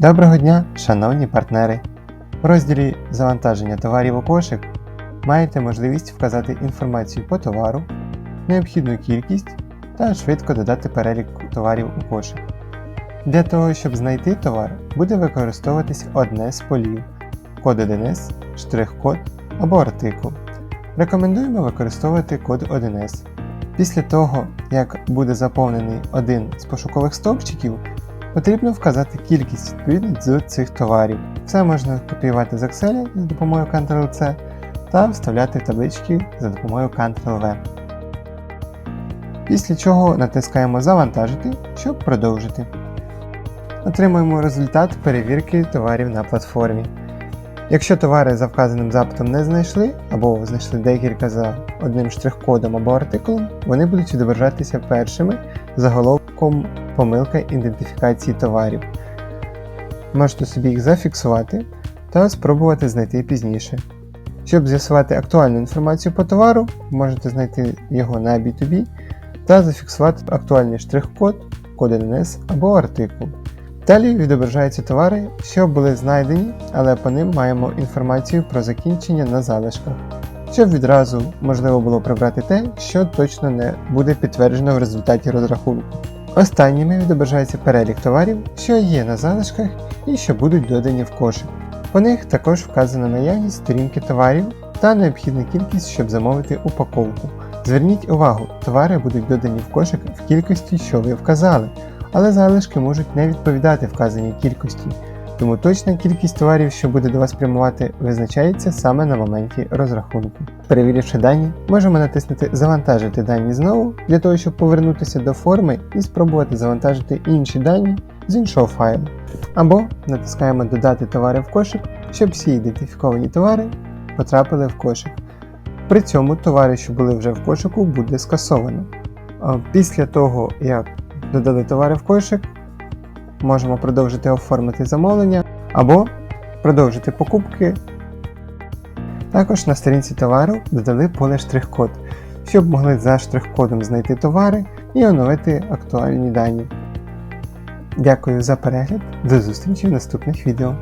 Доброго дня, шановні партнери! В розділі Завантаження товарів у кошик маєте можливість вказати інформацію по товару, необхідну кількість та швидко додати перелік товарів у кошик. Для того, щоб знайти товар, буде використовуватись одне з полів код 1С, штрих-код або артикул. Рекомендуємо використовувати код 1С. Після того, як буде заповнений один з пошукових стовпчиків, потрібно вказати кількість відповідно з цих товарів. Це можна копіювати з Excel за допомогою Ctrl-C та вставляти в таблички за допомогою Ctrl-V. Після чого натискаємо Завантажити, щоб продовжити. Отримуємо результат перевірки товарів на платформі. Якщо товари за вказаним запитом не знайшли, або знайшли декілька за одним штрих-кодом або артикулом, вони будуть відображатися першими заголовком помилка ідентифікації товарів. Можете собі їх зафіксувати та спробувати знайти пізніше. Щоб з'ясувати актуальну інформацію по товару, можете знайти його на B2B та зафіксувати актуальний штрих-код, код 1С або артикул. Далі відображаються товари, що були знайдені, але по ним маємо інформацію про закінчення на залишках, щоб відразу можливо було прибрати те, що точно не буде підтверджено в результаті розрахунку. Останніми відображається перелік товарів, що є на залишках і що будуть додані в кошик. По них також вказана наявність сторінки товарів та необхідна кількість, щоб замовити упаковку. Зверніть увагу, товари будуть додані в кошик в кількості, що ви вказали, але залишки можуть не відповідати вказаній кількості, тому точна кількість товарів, що буде до вас прямувати, визначається саме на моменті розрахунку. Перевіривши дані, можемо натиснути Завантажити дані знову для того, щоб повернутися до форми і спробувати завантажити інші дані з іншого файлу. Або натискаємо Додати товари в кошик, щоб всі ідентифіковані товари потрапили в кошик. При цьому товари, що були вже в кошику, буде скасовано. Після того, як додали товари в кошик, можемо продовжити оформити замовлення або продовжити покупки. Також на сторінці товару додали поле штрих-код, щоб могли за штрих-кодом знайти товари і оновити актуальні дані. Дякую за перегляд, до зустрічі в наступних відео.